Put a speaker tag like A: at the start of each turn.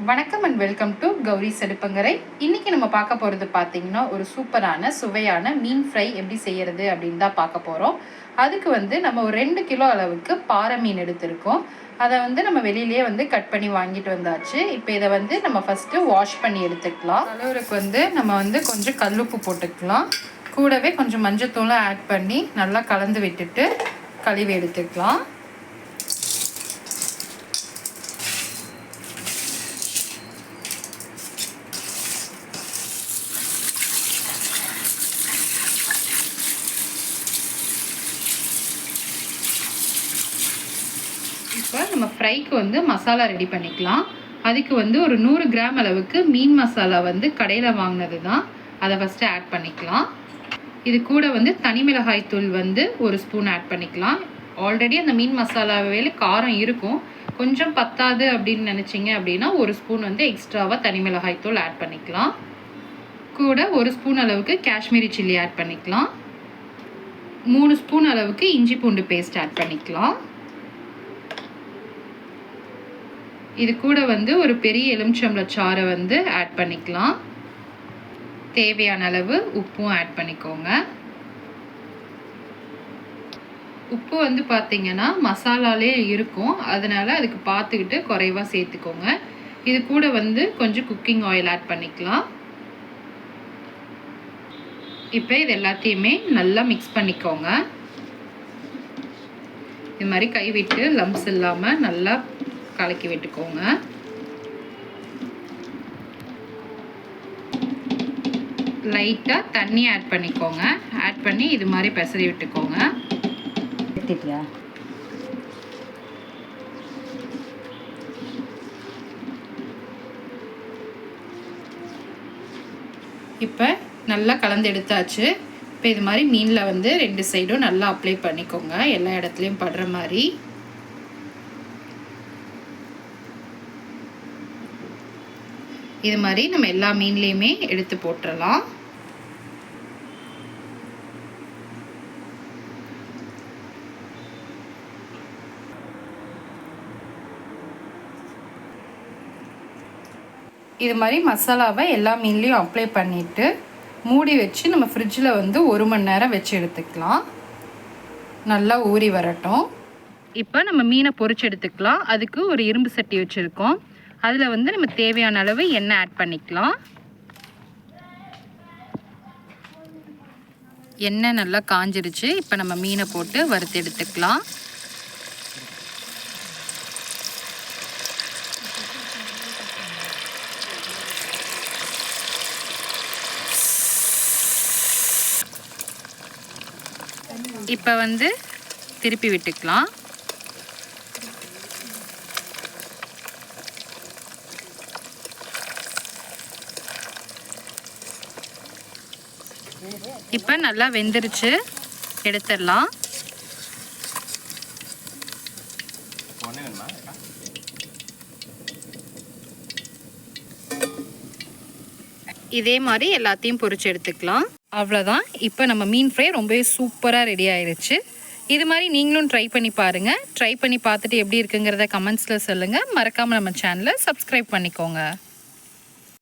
A: வணக்கம் and welcome to Gowri Chedupangarai. இன்றைக்கி நம்ம பார்க்க போகிறது பார்த்தீங்கன்னா ஒரு சூப்பரான சுவையான மீன் ஃப்ரை எப்படி செய்கிறது அப்படின்னு தான் பார்க்க போகிறோம் அதுக்கு வந்து நம்ம ஒரு ரெண்டு கிலோ அளவுக்கு பாறை மீன் எடுத்திருக்கோம். அதை வந்து நம்ம வெளியிலேயே வந்து கட் பண்ணி வாங்கிட்டு வந்தாச்சு. இப்போ இதை வந்து நம்ம ஃபஸ்ட்டு வாஷ் பண்ணி எடுத்துக்கலாம். அளவுக்கு வந்து நம்ம வந்து கொஞ்சம் கல்லுப்பு போட்டுக்கலாம். கூடவே கொஞ்சம் மஞ்சத்தூளும் ஆட் பண்ணி நல்லா கலந்து விட்டுட்டு கழுவி எடுத்துக்கலாம். இப்போ நம்ம ஃப்ரைக்கு வந்து மசாலா ரெடி பண்ணிக்கலாம். அதுக்கு வந்து ஒரு நூறு கிராம் அளவுக்கு மீன் மசாலா வந்து கடையில் வாங்கினது தான். அதை ஃபஸ்ட்டு ஆட் பண்ணிக்கலாம். இது கூட வந்து தனி மிளகாய் தூள் வந்து ஒரு ஸ்பூன் ஆட் பண்ணிக்கலாம். ஆல்ரெடி அந்த மீன் மசாலாவில் காரம் இருக்கும். கொஞ்சம் பத்தாது அப்படின்னு நினச்சிங்க அப்படின்னா ஒரு ஸ்பூன் வந்து எக்ஸ்ட்ராவாக தனி மிளகாய் தூள் ஆட் பண்ணிக்கலாம். கூட ஒரு ஸ்பூன் அளவுக்கு காஷ்மீரி சில்லி ஆட் பண்ணிக்கலாம். மூணு ஸ்பூன் அளவுக்கு இஞ்சி பூண்டு பேஸ்ட் ஆட் பண்ணிக்கலாம். இது கூட வந்து ஒரு பெரிய எலுமிச்சம்பள சாறை வந்து ஆட் பண்ணிக்கலாம். தேவையான அளவு உப்பும் ஆட் பண்ணிக்கோங்க. உப்பு வந்து பார்த்தீங்கன்னா மசாலாலே இருக்கும். அதனால் அதுக்கு பார்த்துக்கிட்டு குறைவாக சேர்த்துக்கோங்க. இது கூட வந்து கொஞ்சம் குக்கிங் ஆயில் ஆட் பண்ணிக்கலாம். இப்போ இது எல்லாத்தையுமே நல்லா மிக்ஸ் பண்ணிக்கோங்க. இது மாதிரி கைவிட்டு லம்ஸ் இல்லாமல் நல்லா கலக்கி விட்டுக்கோங்க. லைட்டாக தண்ணி ஆட் பண்ணிக்கோங்க. ஆட் பண்ணி இது மாதிரி பெசரி விட்டுக்கோங்க.
B: எடுத்துட்டியா?
A: இப்போ நல்லா கலந்து எடுத்தாச்சு. இப்போ இது மாதிரி மீனில் வந்து ரெண்டு சைடும் நல்லா அப்ளை பண்ணிக்கோங்க. எல்லா இடத்துலையும் படுற மாதிரி. இது மாதிரி நம்ம எல்லா மீன்லேயுமே எடுத்து போட்டுடலாம் இது மாதிரி மசாலாவை எல்லா மீன்லேயும் அப்ளை பண்ணிவிட்டு மூடி வச்சு நம்ம ஃப்ரிட்ஜில் வந்து ஒரு மணி நேரம் வச்சு எடுத்துக்கலாம். நல்லா ஊறி வரட்டும். இப்போ நம்ம மீனை பொறிச்சு எடுத்துக்கலாம். அதுக்கு ஒரு இரும்பு சட்டி வச்சுருக்கோம். அதில் வந்து நம்ம தேவையான அளவு எண்ணெய் ஆட் பண்ணிக்கலாம். எண்ணெய் நல்லா காஞ்சிருச்சு. இப்போ நம்ம மீனை போட்டு வறுத்து எடுத்துக்கலாம். இப்போ வந்து திருப்பி விட்டுக்கலாம். இப்போ நல்லா வெந்துருச்சு. எடுத்துடலாம். இதே மாதிரி எல்லாத்தையும் பொறிச்சு எடுத்துக்கலாம். அவ்வளோதான் இப்போ நம்ம மீன் ஃப்ரை ரொம்பவே சூப்பராக ரெடி ஆயிடுச்சு இது மாதிரி நீங்களும் ட்ரை பண்ணி பாருங்கள் ட்ரை பண்ணி பார்த்துட்டு எப்படி இருக்குங்கிறத கமெண்ட்ஸில் சொல்லுங்கள் மறக்காமல் நம்ம சேனலை சப்ஸ்கிரைப் பண்ணிக்கோங்க.